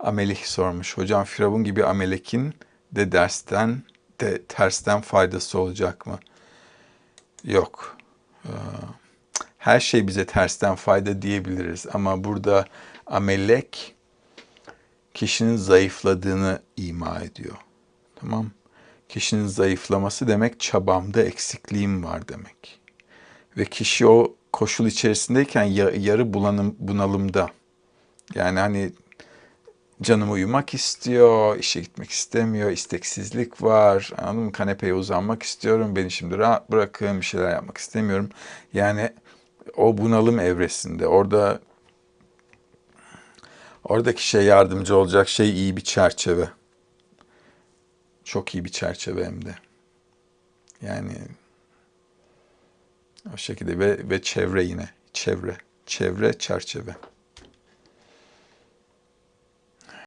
Amelih sormuş. Hocam Firavun gibi amelekin de dersten de tersten faydası olacak mı? Yok. Ee, Her şey bize tersten fayda diyebiliriz ama burada amelek kişinin zayıfladığını ima ediyor. Tamam? Kişinin zayıflaması demek çabamda eksikliğim var demek. Ve kişi o koşul içerisindeyken ya- yarı bulanım, bunalımda. Yani hani canım uyumak istiyor, işe gitmek istemiyor, isteksizlik var. Anladın mı? Kanepeye uzanmak istiyorum, beni şimdi rahat bırakın, bir şeyler yapmak istemiyorum. Yani o bunalım evresinde. Orada oradaki şey yardımcı olacak şey iyi bir çerçeve. Çok iyi bir çerçeve hem de. Yani o şekilde ve, ve çevre yine. Çevre. Çevre çerçeve.